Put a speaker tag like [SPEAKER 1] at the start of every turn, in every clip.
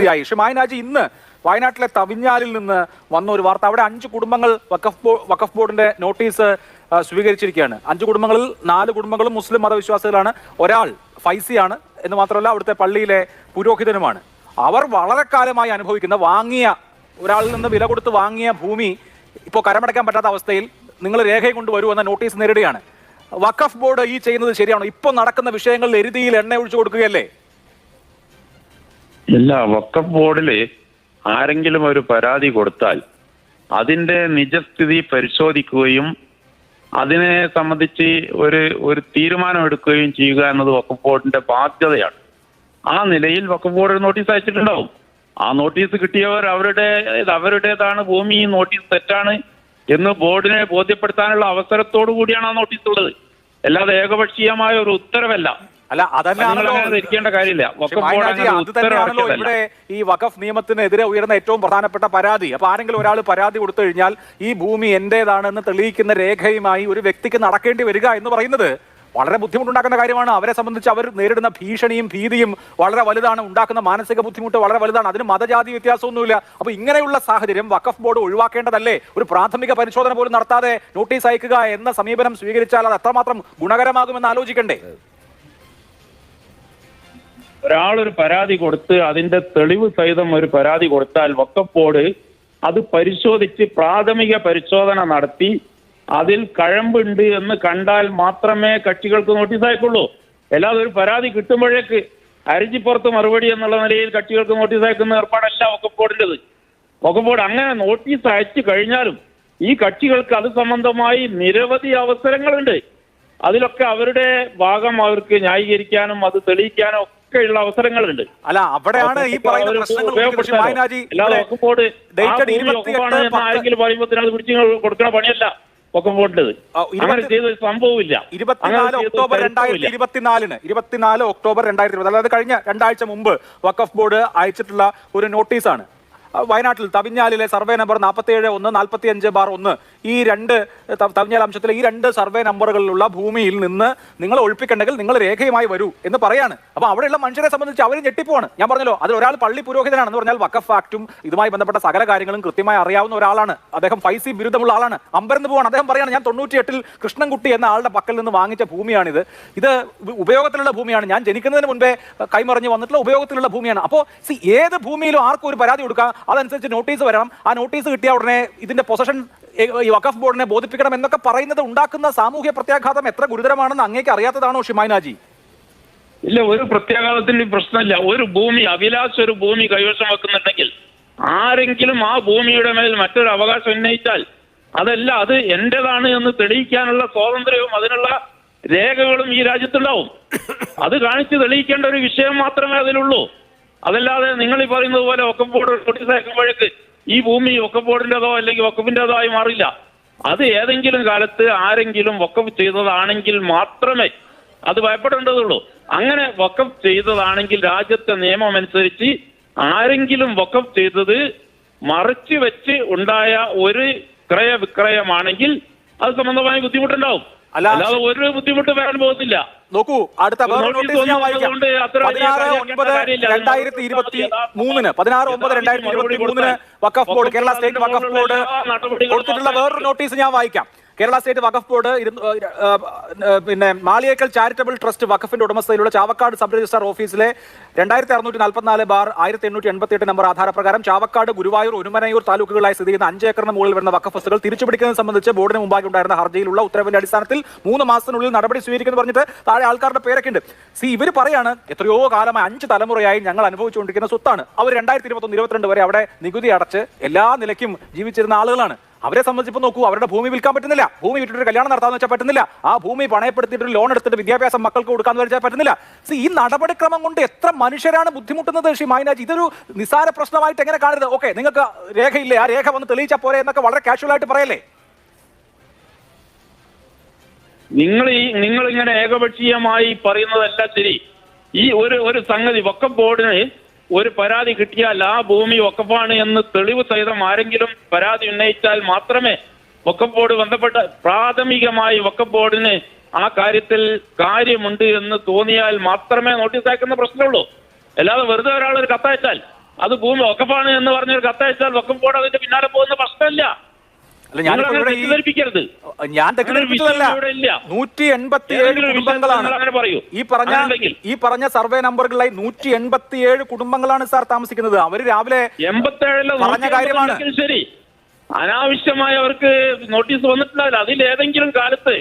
[SPEAKER 1] സ്ഥിതിയായി പക്ഷെ മായനാജി ഇന്ന് വയനാട്ടിലെ തവിഞ്ഞാലിൽ നിന്ന് വന്ന ഒരു വാർത്ത. അവിടെ അഞ്ച് കുടുംബങ്ങൾ വഖഫ് ബോ വഖഫ് ബോർഡിന്റെ നോട്ടീസ് സ്വീകരിച്ചിരിക്കുകയാണ്. അഞ്ച് കുടുംബങ്ങളിൽ നാല് കുടുംബങ്ങളും മുസ്ലിം മതവിശ്വാസികളാണ്. ഒരാൾ ഫൈസിയാണ് എന്ന് മാത്രമല്ല അവിടുത്തെ പള്ളിയിലെ പുരോഹിതനുമാണ്. അവർ വളരെ കാലമായി അനുഭവിക്കുന്ന വാങ്ങിയ ഒരാളിൽ നിന്ന് വില കൊടുത്ത് വാങ്ങിയ ഭൂമി ഇപ്പോൾ കരമടയ്ക്കാൻ പറ്റാത്ത അവസ്ഥയിൽ നിങ്ങൾ രേഖയും കൊണ്ടുവരൂ എന്ന നോട്ടീസ് നേരിടുകയാണ്. വഖഫ് ബോർഡ് ഈ ചെയ്യുന്നത് ശരിയാണോ? ഇപ്പോൾ നടക്കുന്ന വിഷയങ്ങളിൽ എരുതിയിൽ എണ്ണ ഒഴിച്ചു കൊടുക്കുകയല്ലേ?
[SPEAKER 2] ഇല്ല വക്കഫ് ബോർഡിൽ ആരെങ്കിലും ഒരു പരാതി കൊടുത്താൽ അതിന്റെ നിജസ്ഥിതി പരിശോധിക്കുകയും അതിനെ സംബന്ധിച്ച് ഒരു ഒരു തീരുമാനം എടുക്കുകയും ചെയ്യുക എന്നത് വക്കഫ് ബോർഡിന്റെ ബാധ്യതയാണ്. ആ നിലയിൽ വക്കഫ് ബോർഡ് നോട്ടീസ് അയച്ചിട്ടുണ്ടാവും. ആ നോട്ടീസ് കിട്ടിയവർ അവരുടെ അവരുടേതാണ് ഭൂമി ഈ നോട്ടീസ് തെറ്റാണ് എന്ന് ബോർഡിനെ ബോധ്യപ്പെടുത്താനുള്ള അവസരത്തോടു കൂടിയാണ് ആ നോട്ടീസ് ഉള്ളത്. അല്ലാതെ ഏകപക്ഷീയമായ ഒരു ഉത്തരവല്ല.
[SPEAKER 1] അല്ല അതന്നെയാണല്ലോ
[SPEAKER 2] കാര്യമില്ല.
[SPEAKER 1] അത് തന്നെയാണല്ലോ ഇവിടെ ഈ വഖഫ് നിയമത്തിനെതിരെ ഉയർന്ന ഏറ്റവും പ്രധാനപ്പെട്ട പരാതി. അപ്പൊ ആരെങ്കിലും ഒരാൾ പരാതി കൊടുത്തു കഴിഞ്ഞാൽ ഈ ഭൂമി എന്റേതാണെന്ന് തെളിയിക്കുന്ന രേഖയുമായി ഒരു വ്യക്തിക്ക് നടക്കേണ്ടി വരിക എന്ന് പറയുന്നത് വളരെ ബുദ്ധിമുട്ടുണ്ടാക്കുന്ന കാര്യമാണ്. അവരെ സംബന്ധിച്ച് അവർ നേരിടുന്ന ഭീഷണിയും ഭീതിയും വളരെ വലുതാണ്. ഉണ്ടാക്കുന്ന മാനസിക ബുദ്ധിമുട്ട് വളരെ വലുതാണ്. അതിന് മതജാതി വ്യത്യാസമൊന്നുമില്ല. അപ്പൊ ഇങ്ങനെയുള്ള സാഹചര്യം വഖഫ് ബോർഡ് ഒഴിവാക്കേണ്ടതല്ലേ? ഒരു പ്രാഥമിക പരിശോധന പോലും നടത്താതെ നോട്ടീസ് അയക്കുക എന്ന സമീപനം സ്വീകരിച്ചാൽ അത് എത്രമാത്രം ഗുണകരമാകുമെന്ന് ആലോചിക്കണ്ടേ?
[SPEAKER 2] ഒരാളൊരു പരാതി കൊടുത്ത് അതിന്റെ തെളിവ് സഹിതം ഒരു പരാതി കൊടുത്താൽ ബോർഡ് അത് പരിശോധിച്ച് പ്രാഥമിക പരിശോധന നടത്തി അതിൽ കഴമ്പുണ്ട് എന്ന് കണ്ടാൽ മാത്രമേ കക്ഷികൾക്ക് നോട്ടീസ് അയക്കുള്ളൂ അല്ലാതെ ഒരു പരാതി കിട്ടുമ്പോഴേക്ക് അരിജിപ്പുറത്ത് മറുപടി എന്നുള്ള നിലയിൽ കക്ഷികൾക്ക് നോട്ടീസ് അയക്കുന്ന ഏർപ്പാടല്ല വക്കഫ് ബോർഡ് അങ്ങനെ നോട്ടീസ് അയച്ചു കഴിഞ്ഞാലും ഈ കക്ഷികൾക്ക് അത് സംബന്ധമായി നിരവധി അവസരങ്ങളുണ്ട്. അതിലൊക്കെ അവരുടെ ഭാഗം അവർക്ക് ന്യായീകരിക്കാനും അത് തെളിയിക്കാനും ഒക്കെയുള്ള അവസരങ്ങളുണ്ട്.
[SPEAKER 1] അല്ല അവിടെയാണ് ഈ പറയുന്ന
[SPEAKER 2] പറയുമ്പോൾ കൊടുക്കുന്ന പണിയല്ല അങ്ങനെ ചെയ്ത സംഭവമില്ല
[SPEAKER 1] ഇരുപത്തിനാല് ഒക്ടോബർ. രണ്ടായിരത്തി ഇരുപത്തിനാലിന് ഇരുപത്തിനാല് ഒക്ടോബർ രണ്ടായിരത്തി അതായത് കഴിഞ്ഞ രണ്ടാഴ്ച മുമ്പ് വഖഫ് ബോർഡ് അയച്ചിട്ടുള്ള ഒരു നോട്ടീസാണ്. വയനാട്ടിൽ തവിഞ്ഞാലിലെ സർവേ നമ്പർ നാൽപ്പത്തിയേഴ് ഒന്ന് നാൽപ്പത്തി അഞ്ച് ബാർ ഒന്ന്. ഈ രണ്ട് തവിഞ്ഞാൽ അംശത്തിലെ ഈ രണ്ട് സർവേ നമ്പറുകളിലുള്ള ഭൂമിയിൽ നിന്ന് നിങ്ങൾ ഒഴിപ്പിക്കണ്ടെങ്കിൽ നിങ്ങൾ രേഖയുമായി വരൂ എന്ന് പറയാണ്. അപ്പൊ അവിടെയുള്ള മനുഷ്യരെ സംബന്ധിച്ച് അവർ ഞെട്ടിപ്പോവാണ്. ഞാൻ പറഞ്ഞല്ലോ അതിൽ ഒരാൾ പള്ളി പുരോഹിതനാണെന്ന് പറഞ്ഞാൽ വക്കഫ് ആക്ടും ഇതുമായി ബന്ധപ്പെട്ട സകല കാര്യങ്ങളും കൃത്യമായി അറിയാവുന്ന ഒരാളാണ്. അദ്ദേഹം ഫൈസി ബിരുദമുള്ള ആളാണ്. അമ്പരന്ന് പോവാണ്. അദ്ദേഹം പറയാണ് ഞാൻ തൊണ്ണൂറ്റിയെട്ടിൽ കൃഷ്ണൻകുട്ടി എന്ന ആളുടെ പക്കൽ നിന്ന് വാങ്ങിച്ച ഭൂമിയാണിത്. ഇത് ഉപ- ഉപയോഗത്തിലുള്ള ഭൂമിയാണ്. ഞാൻ ജനിക്കുന്നതിന് മുൻപേ കൈമറിഞ്ഞ് വന്നിട്ടുള്ള ഉപയോഗത്തിലുള്ള ഭൂമിയാണ്. അപ്പോൾ ഏത് ഭൂമിയിലും ആർക്കും ഒരു പരാതി കൊടുക്കാം. അതനുസരിച്ച് നോട്ടീസ് വരണം. ആ നോട്ടീസ് കിട്ടിയ ഉടനെ ഇതിന്റെ പൊസഷൻ ഈ വഖഫ് ബോർഡിനെ ബോധിപ്പിക്കണം എന്നൊക്കെ പറയുന്നത് ഉണ്ടാക്കുന്ന സാമൂഹ്യ പ്രത്യാഘാതം എത്ര ഗുരുതരമാണെന്ന് അങ്ങേക്ക് അറിയാത്തതാണോ ഷിമാനാജി?
[SPEAKER 2] ഇല്ല ഒരു പ്രത്യാഘാതത്തിന്റെ പ്രശ്നമില്ല. ഒരു ഭൂമി അഭിലാഷ ഒരു ഭൂമി കൈവശം വെക്കുന്നുണ്ടെങ്കിൽ ആരെങ്കിലും ആ ഭൂമിയുടെ മേൽ മറ്റൊരു അവകാശം ഉന്നയിച്ചാൽ അതല്ല അത് എന്റേതാണ് എന്ന് തെളിയിക്കാനുള്ള സ്വാതന്ത്ര്യവും അതിനുള്ള രേഖകളും ഈ രാജ്യത്തുണ്ടാവും. അത് കാണിച്ച് തെളിയിക്കേണ്ട ഒരു വിഷയം മാത്രമേ അതിലുള്ളൂ. അതല്ലാതെ നിങ്ങൾ ഈ പറയുന്നത് പോലെ വക്കഫ് നോട്ടീസ് അയക്കുമ്പോഴേക്ക് ഈ ഭൂമി വക്കഫ് അല്ലെങ്കിൽ വക്കഫിന്റെതോ ആയി മാറില്ല. അത് ഏതെങ്കിലും കാലത്ത് ആരെങ്കിലും വക്കഫ് ചെയ്തതാണെങ്കിൽ മാത്രമേ അത് ഭയപ്പെടേണ്ടതുള്ളൂ. അങ്ങനെ വക്കഫ് ചെയ്തതാണെങ്കിൽ രാജ്യത്തെ നിയമം അനുസരിച്ച് ആരെങ്കിലും വക്കഫ് ചെയ്തത് മറിച്ച് വെച്ച് ഉണ്ടായ ഒരു ക്രയ വിക്രയമാണെങ്കിൽ അത് സംബന്ധമായ ബുദ്ധിമുട്ടുണ്ടാവും. അല്ലാതെ ഒരു ബുദ്ധിമുട്ട് വരാൻ പോകുന്നില്ല.
[SPEAKER 1] നോക്കൂ അടുത്ത
[SPEAKER 2] നോട്ടീസ്
[SPEAKER 1] ഞാൻ വായിക്കാം. പതിനാറ് ഒൻപത് രണ്ടായിരത്തി ഇരുപത്തി മൂന്നിന് പതിനാറ് ഒമ്പത് രണ്ടായിരത്തി ഇരുപത്തി മൂന്നിന് Waqf board Kerala state Waqf board കൊടുത്തിട്ടുള്ള വേറൊരു നോട്ടീസ് ഞാൻ വായിക്കാം. കേരള സ്റ്റേറ്റ് വഖഫ് ബോർഡ് പിന്നെ മാളിയേക്കൽ ചാരിറ്റബിൾ ട്രസ്റ്റ് വഖഫിന്റെ ഉടമസ്ഥയിലുള്ള ചാവക്കാട് സബ് രജിസ്ട്രാർ ഓഫീസിലെ രണ്ടായിരത്തി അറുന്നൂറ്റി നാൽപ്പത്തിനാല് ബാർ ആയിരത്തി എണ്ണൂറ്റി എൺപത്തി എട്ട് നമ്പർ ആധാരപ്രകാരം ചാവക്കാട് ഗുരുവായൂർ ഉരുമനയൂർ താലൂക്കുകളായി സ്ഥിതി ചെയ്യുന്ന അഞ്ച് ഏക്കറിന് മുകളിൽ വരുന്ന വഖഫ് വസ്തുക്കൾ തിരിച്ചുപിടിക്കുന്നത് സംബന്ധിച്ച് ബോർഡിന് മുമ്പാകെ ഉണ്ടായിരുന്ന ഹർജിയിലുള്ള ഉത്തരവിന്റെ അടിസ്ഥാനത്തിൽ മൂന്ന് മാസത്തിനുള്ളിൽ നടപടി സ്വീകരിക്കുന്നു പറഞ്ഞിട്ട് താഴെ ആൾക്കാരുടെ പേരൊക്കെ ഉണ്ട്. സി ഇവർ പറയാണ് എത്രയോ കാലമായി അഞ്ച് തലമുറയായി ഞങ്ങൾ അനുഭവിച്ചുകൊണ്ടിരിക്കുന്ന സ്വത്താണ്. അവർ രണ്ടായിരത്തി ഇരുപത്തൊന്ന് ഇരുപത്തിരണ്ട് വരെ അവിടെ നികുതി അടച്ച് എല്ലാ നിലയ്ക്കും ജീവിച്ചിരുന്ന ആളുകളാണ്. അവരെ സംബന്ധിച്ചിപ്പോൾ നോക്കൂ അവരുടെ ഭൂമി വിൽക്കാൻ പറ്റുന്നില്ല. ഭൂമി വിട്ടിട്ട് കല്യാണം നടത്താന്ന് വെച്ചാൽ പറ്റുന്നില്ല. ആ ഭൂമി പണയപ്പെടുത്തിയിട്ട് ലോൺ എടുത്തിട്ട് വിദ്യാഭ്യാസം മക്കൾക്ക് കൊടുക്കാന്ന് വെച്ചാൽ പറ്റുന്നില്ല. സി ഈ നടപടിക്രമം കൊണ്ട് എത്ര മനുഷ്യരാണ് ബുദ്ധിമുട്ടുന്നത് ശ്രീ മായനാജ്? ഇതൊരു നിസാര പ്രശ്നമായിട്ട് എങ്ങനെ കാണരുത്? ഓക്കെ നിങ്ങൾക്ക് രേഖയില്ലേ? ആ രേഖ വന്ന് തെളിയിച്ചാൽ പോരെ എന്നൊക്കെ വളരെ കാഷ്വൽ ആയിട്ട് പറയല്ലേ?
[SPEAKER 2] നിങ്ങൾ ഈ നിങ്ങൾ ഇങ്ങനെ ഏകപക്ഷീയമായി പറയുന്നതല്ല ശരി. ഈ ഒരു ഒരു സംഗതി വക്കം ബോർഡിന് ഒരു പരാതി കിട്ടിയാൽ ആ ഭൂമി ഒക്കപ്പാണ് എന്ന് തെളിവ് സഹിതം ആരെങ്കിലും പരാതി ഉന്നയിച്ചാൽ മാത്രമേ വക്കഫ് ബോർഡ് ബന്ധപ്പെട്ട പ്രാഥമികമായി വക്കഫ് ബോർഡിന് ആ കാര്യത്തിൽ കാര്യമുണ്ട് എന്ന് തോന്നിയാൽ മാത്രമേ നോട്ടീസ് അയക്കുന്ന പ്രശ്നമുള്ളൂ. അല്ലാതെ വെറുതെ ഒരാൾ ഒരു കത്തയച്ചാൽ അത് ഭൂമി ഒക്കപ്പാണ് എന്ന് പറഞ്ഞൊരു കത്തയച്ചാൽ വക്കഫ് ബോർഡ് അതിന്റെ പിന്നാലെ പോകുന്ന പ്രശ്നമില്ല.
[SPEAKER 1] അല്ല ഞാനിപ്പോ
[SPEAKER 2] നിങ്ങൾ
[SPEAKER 1] ഇവിടെ ഈ
[SPEAKER 2] തെറ്റിദ്ധരിപ്പിക്കരുത്
[SPEAKER 1] ഞാൻ തെറ്റിദ്ധരിപ്പിച്ചതല്ല
[SPEAKER 2] അങ്ങനെ ഒരു വിഷയം ഇവിടെ ഇല്ല.
[SPEAKER 1] നൂറ്റി
[SPEAKER 2] ഏതെങ്കിലും ഒരു
[SPEAKER 1] കുടുംബങ്ങളാണ്
[SPEAKER 2] വിഷയത്തിൽ അങ്ങനെ പറയൂ.
[SPEAKER 1] ഈ പറഞ്ഞ. ഈ പറഞ്ഞ സർവേ നമ്പറുകളിലായി നൂറ്റി എൺപത്തിയേഴ് കുടുംബങ്ങളാണ് സാർ താമസിക്കുന്നത് അവർ രാവിലെ
[SPEAKER 2] എൺപത്തേഴിൽ
[SPEAKER 1] പറഞ്ഞ കാര്യമാണ്.
[SPEAKER 2] ശരി അനാവശ്യമായി അവർക്ക് നോട്ടീസ് വന്നിട്ടുണ്ടാവില്ല അതിൽ ഏതെങ്കിലും കാലത്ത്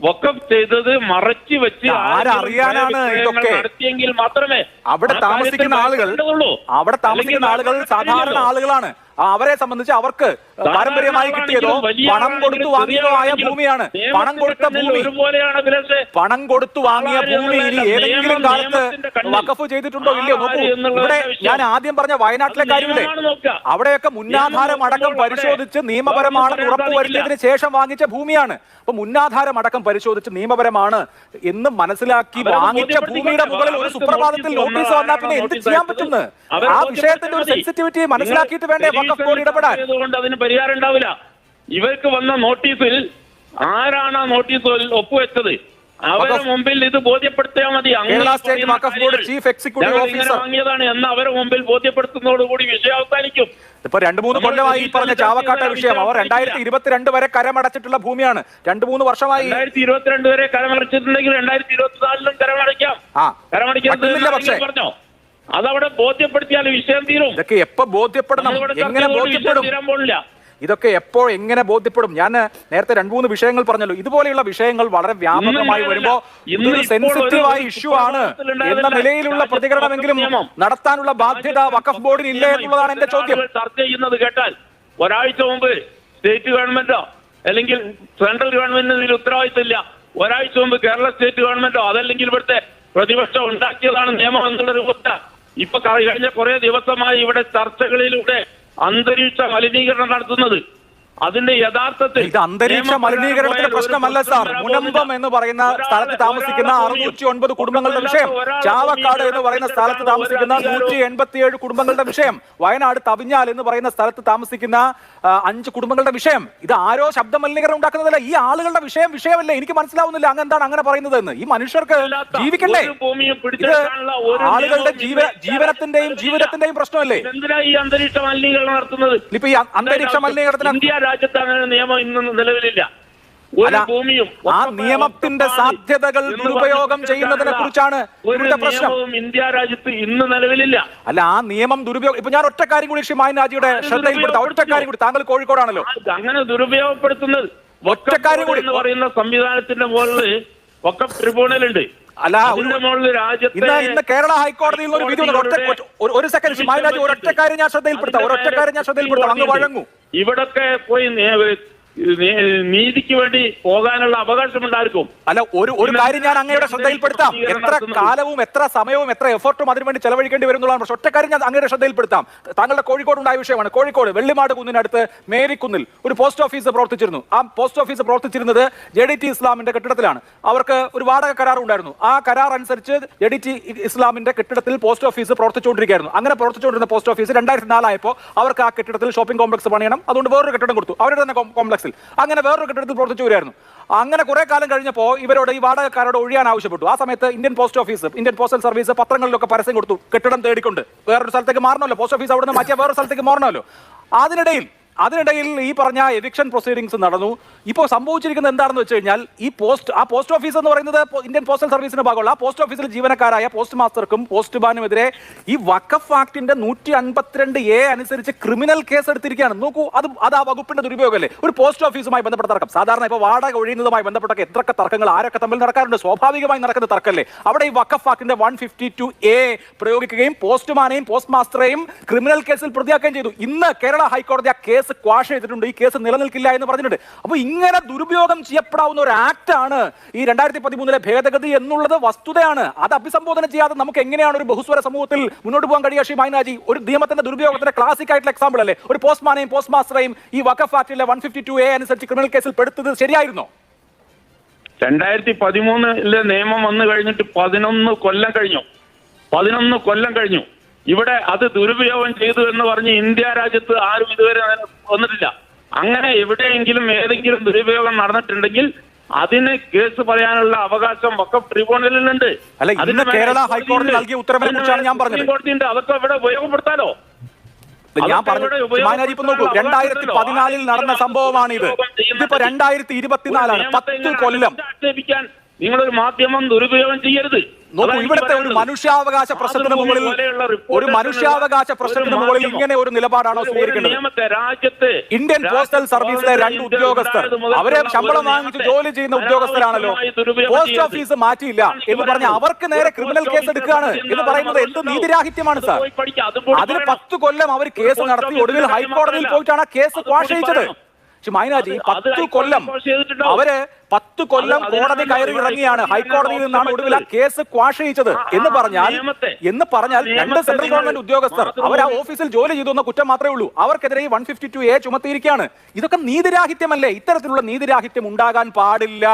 [SPEAKER 2] വക്കഫ് ചെയ്തത് മറച്ചു വെച്ച്
[SPEAKER 1] ആരറിയാനാണ്
[SPEAKER 2] ആരെങ്കിലും
[SPEAKER 1] ഇതൊക്കെ?
[SPEAKER 2] നടത്തിയെങ്കിൽ മാത്രമേ
[SPEAKER 1] അവിടെ
[SPEAKER 2] ആ കാര്യത്തിൽ
[SPEAKER 1] താമസിക്കുന്ന ആളുകൾ. അവിടെ താമസിക്കുന്ന
[SPEAKER 2] അല്ലെങ്കിൽ
[SPEAKER 1] ആളുകൾ സാധാരണ ആളുകളാണ് ആ, അവരെ സംബന്ധിച്ച് അവർക്ക് പാരമ്പര്യമായി കിട്ടിയതോ പണം കൊടുത്തു
[SPEAKER 2] വാങ്ങിയതുമായ
[SPEAKER 1] ഭൂമിയാണ്. പണം കൊടുത്ത ഭൂമി. പണം കൊടുത്തു വാങ്ങിയ ഭൂമി ഇനി ഏതെങ്കിലും കാലത്ത് വഖഫ് ചെയ്തിട്ടുണ്ടോ ഇല്ലയോ? നോക്കൂ ഇവിടെ ഞാൻ ആദ്യം പറഞ്ഞ വയനാട്ടിലെ കാര്യമില്ലേ? അവിടെയൊക്കെ മുന്നാധാരം അടക്കം പരിശോധിച്ച് നിയമപരമാണെന്ന് ഉറപ്പുവരുത്തിയതിന് ശേഷം വാങ്ങിച്ച ഭൂമിയാണ്. അപ്പൊ മുന്നാധാരം അടക്കം പരിശോധിച്ച് നിയമപരമാണ് എന്ന് മനസ്സിലാക്കി വാങ്ങിച്ച ഭൂമിയുടെ. മുകളിൽ ഒരു സുപ്രഭാതത്തിൽ
[SPEAKER 2] നോട്ടീസ്
[SPEAKER 1] വന്നാൽ പിന്നെ എന്ത് ചെയ്യാൻ പറ്റുന്നു? ആ വിഷയത്തിന്റെ ഒരു സെൻസിറ്റിവിറ്റി മനസ്സിലാക്കിയിട്ട് വേണ്ടേ വഖഫ് ബോർഡ് ഇടപെടാൻ?
[SPEAKER 2] പരിഹാരം ഉണ്ടാവില്ല. ഇവർക്ക് വന്ന നോട്ടീസിൽ ആരാണ് ആ നോട്ടീസിൽ ഒപ്പുവെച്ചത്? അവരുടെ മുമ്പിൽ ഇത് ബോധ്യപ്പെടുത്തിയാൽ മതി. അങ്ങനെ വാങ്ങിയതാണ് എന്ന് അവരുടെ മുമ്പിൽ ബോധ്യപ്പെടുത്തുന്നതോടുകൂടി വിഷയം അവസാനിക്കും.
[SPEAKER 1] ഇപ്പൊ രണ്ടു മൂന്ന് കൊല്ലമായി ഈ പറഞ്ഞ ചാവക്കാട്ട വിഷയം. അവർ രണ്ടായിരത്തി ഇരുപത്തിരണ്ട് വരെ കരമടച്ചിട്ടുള്ള ഭൂമിയാണ്. രണ്ടു മൂന്ന് വർഷമായി
[SPEAKER 2] രണ്ടായിരത്തി ഇരുപത്തിരണ്ട് വരെ കരമടച്ചിട്ടുണ്ടെങ്കിൽ രണ്ടായിരത്തി ഇരുപത്തിനാലിലും കരമടയ്ക്കാം എന്ന്
[SPEAKER 1] പക്ഷേ.
[SPEAKER 2] പറഞ്ഞോ. അതവിടെ ബോധ്യപ്പെടുത്തിയാൽ വിഷയം തീരും.
[SPEAKER 1] ഇതൊക്കെ എപ്പോ ബോധ്യപ്പെടണം? എങ്ങനെ ബോധ്യപ്പെടും? ഇതൊക്കെ എപ്പോൾ എങ്ങനെ ബോധ്യപ്പെടും? ഞാൻ നേരത്തെ രണ്ടു മൂന്ന് വിഷയങ്ങൾ പറഞ്ഞല്ലോ. ഇതുപോലെയുള്ള വിഷയങ്ങൾ വളരെ വ്യാപകമായി വരുമ്പോ ഇതൊരു
[SPEAKER 2] ഇപ്പോൾ
[SPEAKER 1] സെൻസിറ്റീവ് ആയ ഇഷ്യൂ ആണ്. എന്ന നിലയിലുള്ള പ്രതികരണമെങ്കിലും നടത്താനുള്ള ബാധ്യത വഖഫ് ബോർഡിന് ഇല്ല എന്നുള്ളതാണ് എന്റെ ചോദ്യം.
[SPEAKER 2] ചർച്ച ചെയ്യുന്നത് കേട്ടാൽ ഒരാഴ്ച മുമ്പ് സ്റ്റേറ്റ് ഗവൺമെന്റോ അല്ലെങ്കിൽ സെൻട്രൽ ഗവൺമെന്റിന് ഇതിൽ ഉത്തരവാദിത്തമില്ല. ഒരാഴ്ച മുമ്പ് കേരള സ്റ്റേറ്റ് ഗവൺമെന്റോ അതല്ലെങ്കിൽ ഇവിടുത്തെ പ്രതിപക്ഷം ഉണ്ടാക്കിയതാണ് നിയമം എന്നുള്ള രൂപത്തിൽ ഇപ്പൊ കഴിഞ്ഞ കുറെ ദിവസമായി ഇവിടെ ചർച്ചകളിലൂടെ അന്തരീക്ഷ മലിനീകരണം നടത്തുന്നത്. അതിന്റെ യഥാർത്ഥത്തിൽ
[SPEAKER 1] ഇത് അന്തരീക്ഷ മലിനീകരണത്തിന്റെ പ്രശ്നമല്ല
[SPEAKER 2] പ്രശ്നം
[SPEAKER 1] സാർ മുനമ്പം എന്ന് പറയുന്ന സ്ഥലത്ത് താമസിക്കുന്ന അറുന്നൂറ്റി ഒൻപത് കുടുംബങ്ങളുടെ വിഷയം. ചാവക്കാട് എന്ന് പറയുന്ന സ്ഥലത്ത് താമസിക്കുന്ന നൂറ്റി എൺപത്തിയേഴ് കുടുംബങ്ങളുടെ വിഷയം. വയനാട് തവിഞ്ഞാൽ എന്ന് പറയുന്ന സ്ഥലത്ത് താമസിക്കുന്ന അഞ്ച് കുടുംബങ്ങളുടെ വിഷയം. ഇത് ആരോ ശബ്ദ മലിനീകരണം ഉണ്ടാക്കുന്നതല്ല. ഈ ആളുകളുടെ വിഷയം വിഷയമല്ല? എനിക്ക് മനസ്സിലാവുന്നില്ല. അങ്ങ് എന്താണ് അങ്ങനെ പറയുന്നത് എന്ന്. ഈ മനുഷ്യർക്ക് ജീവിക്കണ്ടേ? ഇത് ആളുകളുടെ ജീവ ജീവനത്തിന്റെയും ജീവിതത്തിന്റെയും പ്രശ്നമല്ലേ?
[SPEAKER 2] ഈ അന്തരീക്ഷ മലിനീകരണം നടത്തുന്നത്?
[SPEAKER 1] ഇപ്പൊ ഈ അന്തരീക്ഷ മലിനീകരണത്തിന്
[SPEAKER 2] രാജ്യത്ത് അങ്ങനെ നിയമം ഇന്ന് നിലവിലില്ല. ഒരു ഭൂമിയും
[SPEAKER 1] ആ നിയമത്തിന്റെ സാധ്യതകൾ ദുരുപയോഗം ചെയ്യുന്നതിനെ കുറിച്ചാണ് ഇവിടുത്തെ പ്രശ്നം.
[SPEAKER 2] ഇന്ത്യ രാജ്യത്ത് ഇന്ന് നിലവിലില്ല.
[SPEAKER 1] അല്ല ആ നിയമം ദുരുപയോഗം ഇപ്പൊ ഞാൻ ഒറ്റ കാര്യം കൂടി ശ്രീ
[SPEAKER 2] മായനാജിയുടെ
[SPEAKER 1] ശ്രദ്ധയിൽപ്പെടുത്താം ഒറ്റ കാര്യം കൂടി താങ്കൾ കോഴിക്കോടാണല്ലോ.
[SPEAKER 2] അങ്ങനെ ദുരുപയോഗപ്പെടുത്തുന്നത്
[SPEAKER 1] ഒറ്റ കാര്യം കൂടി.
[SPEAKER 2] എന്ന് പറയുന്ന സംവിധാനത്തിന്റെ മുകളിൽ ഒക്കെ ട്രിബ്യൂണൽ ഉണ്ട്
[SPEAKER 1] അല്ല ഇന്ന് ഇന്ന് കേരള ഹൈക്കോടതിയിൽ ഒരു വിധി ഒരു- സെക്കൻഡ് മായനാജി ഒരൊറ്റ കാര്യം ഞാൻ ശ്രദ്ധയിൽപ്പെടുത്താം. ഒരൊറ്റ കാര്യം ഞാൻ ശ്രദ്ധയിൽപ്പെടുത്താം. അങ്ങ് വഴങ്ങൂ.
[SPEAKER 2] ഇവിടൊക്കെ പോയി നീതിക്ക് വേണ്ടി പോകാനുള്ള അവകാശം ഉണ്ടായിരിക്കും
[SPEAKER 1] അല്ല ഒരു ഒരു കാര്യം ഞാൻ അങ്ങയുടെ ശ്രദ്ധയിൽപ്പെടുത്താം. എത്ര കാലവും എത്ര സമയവും എത്ര എഫർട്ടും അതിനുവേണ്ടി ചെലവഴിക്കേണ്ടി വരും എന്നുള്ളതാണ് പക്ഷേ ഒറ്റ കാര്യം ഞാൻ അങ്ങയുടെ ശ്രദ്ധയിൽപ്പെടുത്താം. താങ്കളുടെ കോഴിക്കോട് ഉണ്ടായ വിഷയമാണ്. കോഴിക്കോട് വെള്ളിമാട് കുന്നിനടുത്ത് മേരിക്കുന്നിൽ ഒരു പോസ്റ്റ് ഓഫീസ് പ്രവർത്തിച്ചിരുന്നു. ആ പോസ്റ്റ് ഓഫീസ് പ്രവർത്തിച്ചിരുന്നത് ജെ ഡി ടി ഇസ്ലാമിന്റെ കെട്ടിടത്തിലാണ്. അവർക്ക് ഒരു വാടക കരാർ ഉണ്ടായിരുന്നു. ആ കരാർ അനുസരിച്ച് ജെ ഡി ടി ഇസ്ലാമിന്റെ കെട്ടിടത്തിൽ പോസ്റ്റ് ഓഫീസ് പ്രവർത്തിച്ചുകൊണ്ടിരിക്കുകയായിരുന്നു. അങ്ങനെ പ്രവർത്തിച്ചുകൊണ്ടിരുന്ന പോസ്റ്റ് ഓഫീസ് രണ്ടായിരത്തി നാലായപ്പോൾ അവർക്ക് ആ കെട്ടിടത്തിൽ ഷോപ്പിംഗ് കോംപ്ലക്സ് പണിയണം. അതുകൊണ്ട് വേറൊരു കെട്ടിടം കൊടുത്തു. അവരുടെ തന്നെ കോം- കോംപ്ലക്സിൽ അങ്ങനെ വേറൊരു കെട്ടിടത്തിൽ പ്രവർത്തിച്ചു വരികയായിരുന്നു അങ്ങനെ കുറെ കാലം കഴിഞ്ഞപ്പോൾ ഇവരോട് ഈ വാടകക്കാരോട് ഒഴിയാൻ ആവശ്യപ്പെട്ടു. ആ സമയത്ത് Indian post office Indian postal service പത്രങ്ങളിലൊക്കെ പരസ്യം കൊടുത്തു. കെട്ടിടം തേടിക്കൊണ്ട്. വേറൊരു സ്ഥലത്തേക്ക് മാറണമല്ലോ. പോസ്റ്റ് ഓഫീസ് അവിടെ നിന്ന് മാറ്റിയാൽ വേറൊരു സ്ഥലത്തേക്ക് മാറണമല്ലോ. അതിനിടയിൽ അതിനിടയിൽ ഈ പറഞ്ഞ എവിക്ഷൻ പ്രൊസീഡിങ്സ് നടന്നു. ഇപ്പോൾ സംഭവിച്ചിരിക്കുന്നത് എന്താണെന്ന് വെച്ച് കഴിഞ്ഞാൽ ഈ പോസ്റ്റ് ആ പോസ്റ്റ് ഓഫീസ് എന്ന് പറയുന്നത് ഇന്ത്യൻ പോസ്റ്റൽ സർവീസിന്റെ ഭാഗമുള്ള ആ പോസ്റ്റ് ഓഫീസിലെ ജീവനക്കാരായ പോസ്റ്റ് മാസ്റ്റർക്കും പോസ്റ്റ് ബാനുമെതിരെ ഈ വക്കഫ് ആക്ടിന്റെ നൂറ്റി അൻപത്തിരണ്ട് എ അനുസരിച്ച് ക്രിമിനൽ കേസ് എടുത്തിരിക്കുകയാണ്. നോക്കൂ അത് അത് ആ വകുപ്പിന്റെ ദുരുപയോഗമല്ലേ ഒരു പോസ്റ്റ് ഓഫീസുമായി ബന്ധപ്പെട്ട തർക്കം. സാധാരണ ഇപ്പോൾ വാടക ഒഴിയുന്നതുമായി ബന്ധപ്പെട്ടൊക്കെ എത്രയൊക്കെ തർക്കങ്ങൾ ആരൊക്കെ തമ്മിൽ നടക്കാറുണ്ട്? സ്വാഭാവികമായി നടക്കുന്ന തർക്കമല്ലേ അവിടെ ഈ വക്കഫ് ആക്ടിന്റെ വൺ ഫിഫ്റ്റി ടു എ പ്രയോഗിക്കുകയും പോസ്റ്റ്മാനെയും പോസ്റ്റ് മാസ്റ്ററെയും ക്രിമിനൽ കേസിൽ പ്രതിയാക്കുകയും ചെയ്തു. ഇന്ന് കേരള ഹൈക്കോടതി ആ കേസ് ക്വാഷ് ചെയ്തിട്ടുണ്ട് ഈ കേസ് നിലനിൽക്കില്ല എന്ന് പറഞ്ഞിട്ടുണ്ട്. അപ്പോൾ ഇങ്ങനെ ദുരുപയോഗം ചെയ്യപ്പെടാവുന്ന ഒരു ആക്ട് ആണ് ഈ രണ്ടായിരത്തി പതിമൂന്നിലെ ഭേദഗതി എന്നുള്ളത് വസ്തുതയാണ്. അത് അഭിസംബോധന ചെയ്യാതെ നമുക്ക് എങ്ങനെയാണ് ഒരു ബഹുസ്വര സമൂഹത്തിൽ മുന്നോട്ട് പോകാൻ കഴിയുക? ശ്രീ മൈനാജി ഒരു നിയമത്തിന്റെ ദുരുപയോഗത്തിന്റെ ക്ലാസിക് ആയിട്ടുള്ള എക്സാമ്പിൾ അല്ലേ? ഒരു പോസ്റ്റ്മാനെയും പോസ്റ്റ് മാസ്റ്ററെയും ഈ വഖഫ് ആക്ടിലെ വൺ ഫിഫ്റ്റി ടു എ അനുസരിച്ച് ക്രിമിനൽ കേസിൽ പെടുത്തത് ശരിയായിരുന്നോ?
[SPEAKER 2] രണ്ടായിരത്തി പതിമൂന്നിലെ നിയമം വന്നു കഴിഞ്ഞിട്ട് പതിനൊന്ന് കൊല്ലം കഴിഞ്ഞു. പതിനൊന്ന് കൊല്ലം കഴിഞ്ഞു. ഇവിടെ അത് ദുരുപയോഗം ചെയ്തു എന്ന് പറഞ്ഞ് ഇന്ത്യ രാജ്യത്ത് ആരും ഇതുവരെ വന്നിട്ടില്ല. അങ്ങനെ എവിടെയെങ്കിലും ഏതെങ്കിലും ദുരുപയോഗം നടന്നിട്ടുണ്ടെങ്കിൽ അതിന് കേസ് പറയാനുള്ള അവകാശം വക്കഫ്
[SPEAKER 1] അല്ല, ഇന്ന്
[SPEAKER 2] അതിന്
[SPEAKER 1] കേരള
[SPEAKER 2] കോടതിയുണ്ട്.
[SPEAKER 1] ഹൈക്കോടതി നൽകിയ ഉത്തരവിനെ കുറിച്ചാണ് ഞാൻ പറഞ്ഞത്.
[SPEAKER 2] കോടതിയുണ്ട് അതൊക്കെ ഇവിടെ ഉപയോഗപ്പെടുത്താലോ?
[SPEAKER 1] ഞാൻ പറഞ്ഞു നോക്കൂ. രണ്ടായിരത്തി പതിനാലിൽ നടന്ന സംഭവമാണ് ഇത് ഇതിപ്പോ രണ്ടായിരത്തി ഇരുപത്തിനാലാണ്. പത്ത് കൊല്ലം.
[SPEAKER 2] നിങ്ങളൊരു മാധ്യമം ദുരുപയോഗം ചെയ്യരുത്.
[SPEAKER 1] നോക്കൂ ഇവിടുത്തെ ഒരു. മനുഷ്യാവകാശ പ്രശ്നത്തിന് മുകളിൽ ഒരു മനുഷ്യാവകാശ പ്രശ്നത്തിന് മുകളിൽ ഇങ്ങനെ ഒരു നിലപാടാണോ
[SPEAKER 2] സ്വീകരിക്കുന്നത്
[SPEAKER 1] സ്വീകരിക്കേണ്ടത്?
[SPEAKER 2] നിയമത്തെ രാജ്യത്ത്
[SPEAKER 1] ഇന്ത്യൻ പോസ്റ്റൽ സർവീസിലെ രണ്ട് ഉദ്യോഗസ്ഥർ അവരെ ശമ്പളം വാങ്ങിച്ച് ജോലി ചെയ്യുന്ന ഉദ്യോഗസ്ഥരാണല്ലോ. പോസ്റ്റ് ഓഫീസ് മാറ്റിയില്ല എന്ന് പറഞ്ഞ അവർക്ക് നേരെ ക്രിമിനൽ കേസ് എടുക്കുകയാണ് എന്ന് പറയുന്നത് എന്ത് നീതിരാഹിത്യമാണ് സാർ. അതിന് പത്ത് കൊല്ലം അവർ കേസ് നടത്തി ഒടുവിൽ ഹൈക്കോടതിയിൽ പോയിട്ടാണ് ആ കേസ് ക്വാഷയിച്ചത് പക്ഷെ മൈനാജി പത്ത് കൊല്ലം അവർ പത്ത് കൊല്ലം കോടതി കയറി ഇറങ്ങിയാണ് ഹൈക്കോടതിയിൽ നിന്നാണ് ഒടുവിൽ ആ കേസ് ക്വാഷ് ചെയ്യിച്ചത് എന്ന് പറഞ്ഞാൽ എന്ന് പറഞ്ഞാൽ രണ്ട് സെൻട്രൽ ഗവൺമെന്റ് ഉദ്യോഗസ്ഥർ അവർ ആ ഓഫീസിൽ ജോലി ചെയ്തു എന്ന കുറ്റം മാത്രമേ ഉള്ളൂ. അവർക്കെതിരെ ഈ വൺ ഫിഫ്റ്റി ടു എ ചുമത്തിയിരിക്കുകയാണ്. ഇതൊക്കെ നീതിരാഹിത്യമല്ലേ? ഇത്തരത്തിലുള്ള നീതിരാഹിത്യം ഉണ്ടാകാൻ പാടില്ല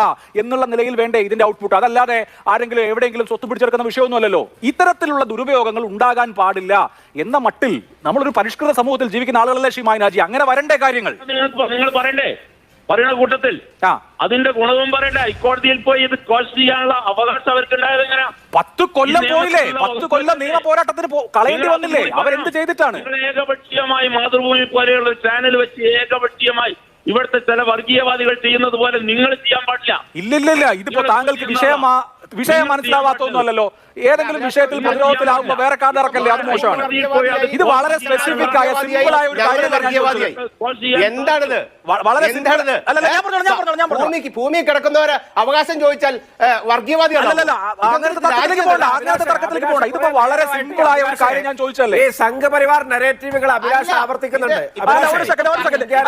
[SPEAKER 1] എന്നുള്ള നിലയിൽ വേണ്ടേ ഇതിന്റെ ഔട്ട്പുട്ട് അതല്ലാതെ ആരെങ്കിലും എവിടെയെങ്കിലും സ്വത്ത് പിടിച്ചെടുക്കുന്ന വിഷയമൊന്നുമല്ലല്ലോ. ഇത്തരത്തിലുള്ള ദുരുപയോഗങ്ങൾ ഉണ്ടാകാൻ പാടില്ല എന്ന മട്ടിൽ നമ്മളൊരു പരിഷ്കൃത സമൂഹത്തിൽ ജീവിക്കുന്ന ആളുകളല്ലേ ശ്രീ മായനാജി? അങ്ങനെ വരണ്ടേ കാര്യങ്ങൾ.
[SPEAKER 2] നിങ്ങൾ പറയണ്ടേ? പറയുന്ന കൂട്ടത്തിൽ അതിന്റെ ഗുണവും പറയണ്ട. ഹൈക്കോടതിയിൽ പോയി ഇത് കോഴ്സ് ചെയ്യാനുള്ള അവകാശം അവർക്ക് ഉണ്ടായത് എങ്ങനെയാ?
[SPEAKER 1] പത്ത് കൊല്ലം പോയില്ലേ? പത്ത് കൊല്ലം നിയമ പോരാട്ടത്തിന് കളയേണ്ടി വന്നില്ലേ? അവരെന്ത് ചെയ്തിട്ടാണ്?
[SPEAKER 2] ഏകപക്ഷീയമായി മാതൃഭൂമി പോലെയുള്ള ചാനൽ വെച്ച് ഏകപക്ഷീയമായി ഇവിടുത്തെ ചില വർഗീയവാദികൾ ചെയ്യുന്നത് പോലെ നിങ്ങൾ ചെയ്യാൻ പാടില്ല.
[SPEAKER 1] ഇല്ലില്ലില്ല. ഇതിപ്പോ താങ്കൾക്ക് വിഷയമാ വിഷയം മനസ്സിലാവാത്തൊന്നുമല്ലല്ലോ ഏതെങ്കിലും വിഷയത്തിൽ പ്രതിരോധത്തിലാകുമ്പോ വേറെ കാർഡ് ഇറക്കല്ലേ അത് മോശമാണ്. ഇത് വളരെ സ്പെസിഫിക് ആയ സിമ്പിൾ ആയ ഒരു കാര്യം.
[SPEAKER 3] എന്താണിത്?
[SPEAKER 1] വളരെ കിടക്കുന്നവര്.
[SPEAKER 3] ഭൂമിക്ക് അവകാശം ചോദിച്ചാൽ
[SPEAKER 4] അഭിലാഷേ,
[SPEAKER 1] ഇതിപ്പോ വളരെ സിമ്പിൾ ആയ ഒരു കാര്യം ഞാൻ ചോദിച്ചല്ലേ
[SPEAKER 4] ഈ സംഘപരിവാർ നരേറ്റീവുകൾ അഭിലാഷ ആവർത്തിക്കുന്നുണ്ട്.
[SPEAKER 1] ഞാൻ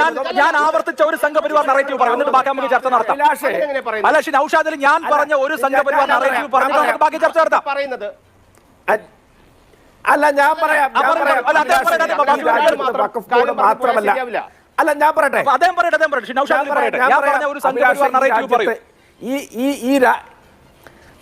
[SPEAKER 1] ഞാൻ ഞാൻ ആവർത്തിച്ച ഒരു സംഘപരിവാർ നറേറ്റീവ് പറയാം എന്നിട്ട് ബാക്കി നമുക്ക് ചർച്ച നടത്താം. അല്ല നൗഷാദിൽ ഞാൻ പറഞ്ഞ ഒരു സംഘപരിവാർ നറേറ്റീവ് പറഞ്ഞിട്ട് നമുക്ക് ബാക്കി ചർച്ച നടത്താം.
[SPEAKER 3] പറയുന്നത്
[SPEAKER 4] അല്ല ഞാൻ പറയാം മാത്രമല്ല. അല്ല ഞാൻ പറയട്ടെ.
[SPEAKER 1] അദ്ദേഹം പറയട്ടെ അദ്ദേഹം പറയട്ടെ. ഞാൻ പറഞ്ഞ ഒരു
[SPEAKER 4] ഈ ഈ ഈ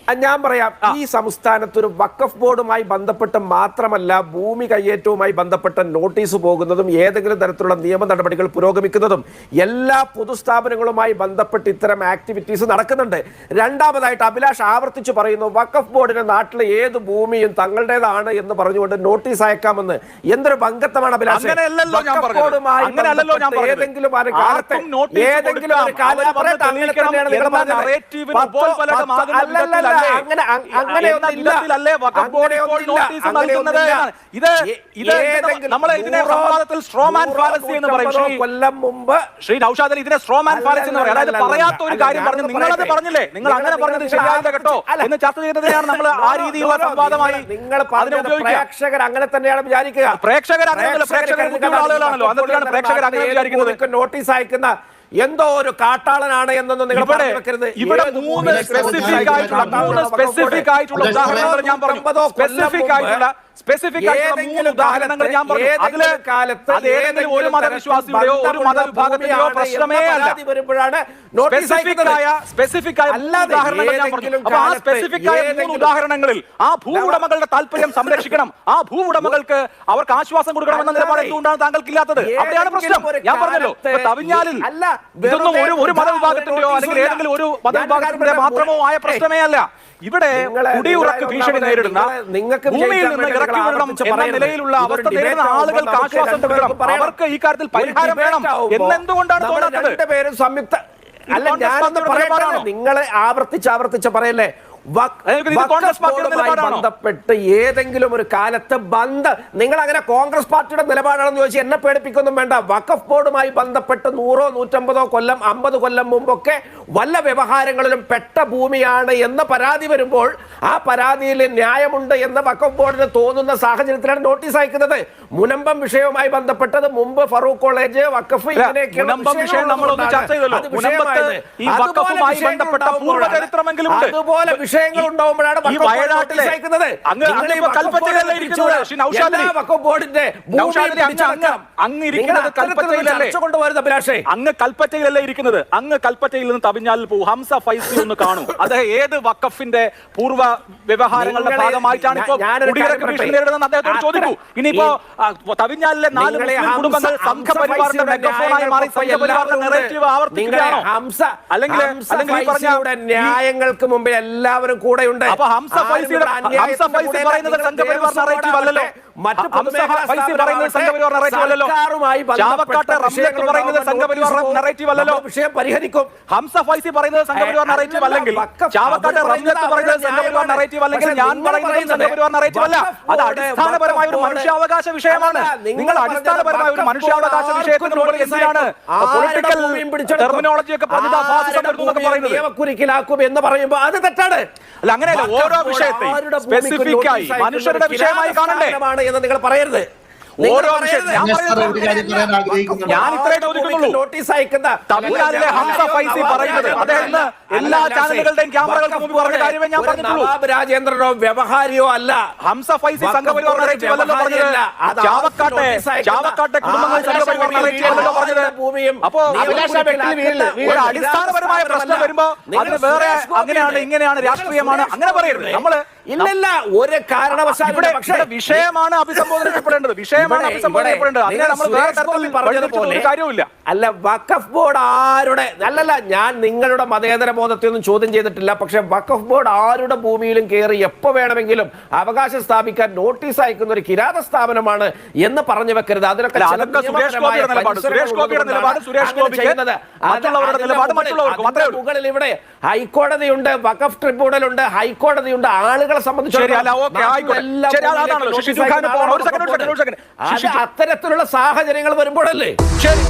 [SPEAKER 4] ഞാൻ പറയാം. ഈ സംസ്ഥാനത്ത് ഒരു വക്കഫ് ബോർഡുമായി ബന്ധപ്പെട്ട് മാത്രമല്ല ഭൂമി കയ്യേറ്റവുമായി ബന്ധപ്പെട്ട നോട്ടീസ് പോകുന്നതും ഏതെങ്കിലും തരത്തിലുള്ള നിയമ നടപടികൾ പുരോഗമിക്കുന്നതും എല്ലാ പൊതുസ്ഥാപനങ്ങളുമായി ബന്ധപ്പെട്ട് ഇത്തരം ആക്ടിവിറ്റീസ് നടക്കുന്നുണ്ട്. രണ്ടാമതായിട്ട് അഭിലാഷ് ആവർത്തിച്ച് പറയുന്നു വക്കഫ് ബോർഡിന് നാട്ടിലെ ഏത് ഭൂമിയും തങ്ങളുടേതാണ് എന്ന് പറഞ്ഞുകൊണ്ട് നോട്ടീസ് അയക്കാമെന്ന്. എന്തൊരു ഭംഗത്തമാണ് അഭിലാഷ്. ബോർഡുമായി. ഏതെങ്കിലും ഏതെങ്കിലും
[SPEAKER 1] ഇത് ഇത് നമ്മൾ ഇതിനെ സംവാദത്തിൽ സ്ട്രോമാൻ ഫാലസി എന്ന് പറയും.
[SPEAKER 4] കൊല്ലം മുമ്പ്
[SPEAKER 1] ശ്രീ നൌഷാദിൽ ഇതിനെ സ്ട്രോമാൻ ഫാലസി എന്ന് പറയും. അതായത് പറയാത്ത ഒരു കാര്യം പറഞ്ഞു നിങ്ങളത്. പറഞ്ഞില്ലേ? നിങ്ങൾ അങ്ങനെ പറഞ്ഞത്
[SPEAKER 4] നിങ്ങൾ
[SPEAKER 1] ശരിയായില്ല കേട്ടോ. എന്ന് ചർച്ച ചെയ്തതിനാണ് നമ്മൾ ആ രീതിയിലുള്ള സംവാദമായി
[SPEAKER 4] നിങ്ങൾ പ്രേക്ഷകർ അങ്ങനെ തന്നെയാണ് വിചാരിക്കുക.
[SPEAKER 1] പ്രേക്ഷകർ അങ്ങനെ പ്രേക്ഷകർ ആളുകളാണല്ലോ അതുകൊണ്ടാണ് പ്രേക്ഷകർ അങ്ങനെ വിചാരിക്കുന്നത്.
[SPEAKER 4] നോട്ടീസ് അയക്കുന്ന എന്തോ ഒരു കാട്ടാളനാണ് എന്നൊന്നും നിങ്ങൾ പറയുന്നത് വെക്കരുത്
[SPEAKER 1] ഇവിടെ മൂന്ന് സ്പെസിഫിക് ആയിട്ടുള്ള മൂന്ന് സ്പെസിഫിക് ആയിട്ടുള്ള
[SPEAKER 4] ഉദാഹരണം
[SPEAKER 1] ഉദാഹരണങ്ങൾ ഞാൻ പറഞ്ഞു. സ്പെസിഫിക് ആയിട്ടുള്ള സ്പെസിഫിക് ആയിട്ടുള്ള മൂന്ന് ഉദാഹരണങ്ങൾ ഞാൻ പറഞ്ഞു. അതിൽ
[SPEAKER 4] ഏതെങ്കിലും കാലത്ത്
[SPEAKER 1] അത് ഏതെങ്കിലും ഒരു മതവിശ്വാസിയുടെയോ ഒരു മതവിഭാഗത്തിന്റെയോ പ്രശ്നമേ അല്ല.
[SPEAKER 4] പരാതി വരുമ്പോഴാണ് നോട്ടീസ്
[SPEAKER 1] സ്പെസിഫിക് ആയ സ്പെസിഫിക് ആയ ഉദാഹരണങ്ങൾ ഞാൻ പറഞ്ഞു. അപ്പൊ ആ
[SPEAKER 4] കാലത്ത്
[SPEAKER 1] സ്പെസിഫിക് ആയ മൂന്ന് ഉദാഹരണങ്ങളിൽ ആ ഭൂവുടമകളുടെ താല്പര്യം സംരക്ഷിക്കണം. ആ ഭൂവുടമകൾക്ക് അവർക്ക് ആശ്വാസം കൊടുക്കണമെന്ന നിലപാട് എന്തുകൊണ്ടാണ് താങ്കൾക്ക് ഇല്ലാത്തത് അവിടെയാണ് പ്രശ്നം. ഞാൻ പറഞ്ഞല്ലോ തവിഞ്ഞാലിൽ ഇതൊന്നും ഒരു ഒരു മതവിഭാഗത്തിന്റെയോ അല്ലെങ്കിൽ ഏതെങ്കിലും ഒരു മതവിഭാഗത്തിന്റെ മാത്രമോ ആയ പ്രശ്നമേ അല്ല. ഇവിടെ കുടിയുറക്ക് ഭീഷണി നേരിടുന്ന
[SPEAKER 4] നിങ്ങൾക്ക്
[SPEAKER 1] ഭൂമിയിൽ നിന്ന് ഇറക്കി വിടണം എന്ന നിലയിലുള്ള അവസ്ഥ നേരിടുന്ന ആളുകൾക്ക് ആശ്വാസം
[SPEAKER 4] നൽകണം
[SPEAKER 1] കൊടുക്കണം അവർക്ക് ഈ കാര്യത്തിൽ പരിഹാരം വേണം. എന്നെന്തുകൊണ്ടാണ് തോന്നാത്തത്?
[SPEAKER 4] രണ്ടുപേരും സംയുക്ത അല്ല ഞാനൊന്ന് പറയട്ടെ. നിങ്ങളെ ആവർത്തിച്ച് ആവർത്തിച്ച് പറയല്ലേ? ബന്ധപ്പെട്ട് ഏതെങ്കിലും ഒരു കാലത്ത് ബന്ധ നിങ്ങൾ അങ്ങനെ കോൺഗ്രസ് പാർട്ടിയുടെ നിലപാടാണെന്ന് ചോദിച്ചാൽ എന്നെ പേടിപ്പിക്കൊന്നും വേണ്ട. വഖഫ് ബോർഡുമായി ബന്ധപ്പെട്ട് നൂറോ നൂറ്റമ്പതോ കൊല്ലം അമ്പത് കൊല്ലം മുമ്പൊക്കെ വല്ല വ്യവഹാരങ്ങളിലും പെട്ട ഭൂമിയാണ് എന്ന പരാതി വരുമ്പോൾ ആ പരാതിയിൽ ന്യായമുണ്ട് എന്ന് വഖഫ് ബോർഡിന് തോന്നുന്ന സാഹചര്യത്തിലാണ് നോട്ടീസ് അയക്കുന്നത്. മുനമ്പം വിഷയവുമായി ബന്ധപ്പെട്ടത് മുമ്പ് ഫറൂഖ് കോളേജ് വഖഫ്
[SPEAKER 1] ഇങ്ങനെയൊക്കെ
[SPEAKER 4] അതുപോലെ വിഷയങ്ങൾ ഉണ്ടാവുമ്പോഴാണ്
[SPEAKER 1] അങ്ങ് കൽപ്പറ്റയിലല്ലേ ഇരിക്കുന്നത്? അങ്ങ് കൽപ്പറ്റയിൽ നിന്ന് തമിഴ്നാട്ടിൽ പോകും ഹംസ ഫൈസി ഒന്ന് കാണും. അത് ഏത് വക്കഫിന്റെ പൂർവ വ്യവഹാരങ്ങളുടെ ഭാഗമായിട്ടാണ്
[SPEAKER 4] ഇപ്പോൾ
[SPEAKER 1] കുടിയിറക്ക് ഭീഷണി നേരിടുന്നത് അദ്ദേഹത്തോട്
[SPEAKER 4] ചോദിച്ചു
[SPEAKER 1] ചോദിക്കൂ. ഇനിയിപ്പോ തമിഴ്നാട്ടിലെ നാല് കുടുംബങ്ങൾ സംഘപരിവാറിന്റെ മെഗഫോണായി മാറി സംഘപരിവാറിന്റെ നെറേറ്റീവ് ആവർത്തിക്കുകയാണോ?
[SPEAKER 4] ഹംസ
[SPEAKER 1] അല്ലെങ്കിൽ അല്ലെങ്കിൽ ഈ പറഞ്ഞ
[SPEAKER 4] ന്യായങ്ങൾക്ക് മുമ്പിൽ എല്ലാവരും എല്ലാവരും കൂടെയുണ്ട്.
[SPEAKER 1] അപ്പൊ ഹംസ ഫൈസിയുടെ ഹംസ ഫൈസി. പറയുന്നത് സംഘപരിവാർ അല്ലല്ലോ
[SPEAKER 4] മറ്റ് വിഷയം പരിഹരിക്കും.
[SPEAKER 1] ഹംസ ഫൈസി പറയുന്നത് സംഘപരിവാർ നറേറ്റീവ് അല്ലെങ്കിൽ ചാവക്കാട്ടെ
[SPEAKER 4] പറയുന്നത്
[SPEAKER 1] സംഘപരിവാർ നറേറ്റീവ് അല്ലെങ്കിൽ ഞാൻ പറയുന്നത്
[SPEAKER 4] പറയുന്നത്
[SPEAKER 1] സംഘപരിവാർ നറേറ്റീവ് അല്ല അത് അടിസ്ഥാനപരമായ ഒരു മനുഷ്യാവകാശ വിഷയമാണ്.
[SPEAKER 4] നിങ്ങൾ
[SPEAKER 1] അടിസ്ഥാനപരമായ ഒരു മനുഷ്യാവകാശ വിഷയത്തിന് മുകളിൽ എന്തിനാണ് പൊളിറ്റിക്കൽ ടെർമിനോളജി ഒക്കെ വരുന്നു പറയുന്നത്?
[SPEAKER 4] എന്ന് പറയുമ്പോൾ അത് തെറ്റാണ്.
[SPEAKER 1] അല്ല അങ്ങനെയല്ല ഓരോ
[SPEAKER 4] വിഷയത്തെ
[SPEAKER 1] വിഷയത്തെയും
[SPEAKER 4] ആരുടെ
[SPEAKER 1] സ്പെസിഫിക് ആയി മനുഷ്യരുടെ വിഷയമായി കാണണ്ടേ?
[SPEAKER 4] എന്ന് നിങ്ങൾ പറയരുത്.
[SPEAKER 1] ഓരോ. ഞാൻ ഇത്രേ ചോദിക്കുന്നുള്ളൂ.
[SPEAKER 4] നോട്ടീസ് അയക്കുന്ന
[SPEAKER 1] തമിഴ്നാട്ടിലെ ഹംസ ഫൈസി പറയുന്നത്. അദ്ദേഹം എല്ലാ ചാനലുകളുടെയും ക്യാമറകൾക്ക് മുമ്പ് പറഞ്ഞ കാര്യമേ ഞാൻ പറഞ്ഞിട്ടുള്ളൂ.
[SPEAKER 4] രാജേന്ദ്രനോ വ്യവഹാരിയോ അല്ല.
[SPEAKER 1] ഹംസ ഫൈസി ചാവക്കാട്ടെ കുടുംബങ്ങൾ പറഞ്ഞത്?
[SPEAKER 4] ഭൂമിയും
[SPEAKER 1] അപ്പോ ഒരു അടിസ്ഥാനപരമായ പ്രശ്നം വരുമ്പോ അതിന് വേറെ അങ്ങനെയാണ് ഇങ്ങനെയാണ് രാഷ്ട്രീയമാണ്. അങ്ങനെ പറയരുത്. നമ്മൾ
[SPEAKER 4] ഇല്ലല്ല ഒരു കാരണവശാലും പക്ഷേ
[SPEAKER 1] വിഷയമാണ് അഭിസംബോധന ചെയ്യപ്പെടേണ്ടത് വിഷയമാണ് അഭിസംബോധന ചെയ്യപ്പെടേണ്ടത് അതിനെ നമ്മൾ വേറെ തരത്തിൽ
[SPEAKER 4] പറഞ്ഞതുപോലെ
[SPEAKER 1] കാര്യമില്ല.
[SPEAKER 4] അല്ല വഖഫ് ബോർഡ് ആരുടെ അല്ലല്ല ഞാൻ നിങ്ങളുടെ മതേതര ബോധത്തെ ഒന്നും ചോദ്യം ചെയ്തിട്ടില്ല പക്ഷെ വഖഫ് ബോർഡ് ആരുടെ ഭൂമിയിലും കയറി എപ്പോ വേണമെങ്കിലും അവകാശം സ്ഥാപിക്കാൻ നോട്ടീസ് അയക്കുന്ന ഒരു കിരാത സ്ഥാപനമാണ് എന്ന് പറഞ്ഞു വെക്കരുത്. അതിനൊക്കെ മുകളിൽ- ഇവിടെ ഹൈക്കോടതിയുണ്ട് വഖഫ് ട്രിബ്യൂണലുണ്ട് ഹൈക്കോടതിയുണ്ട് ആളുകളെ
[SPEAKER 1] ശരി, സംബന്ധിച്ചിടത്തോളം
[SPEAKER 4] അത്തരത്തിലുള്ള സാഹചര്യങ്ങൾ വരുമ്പോഴല്ലേ?
[SPEAKER 1] ശരി.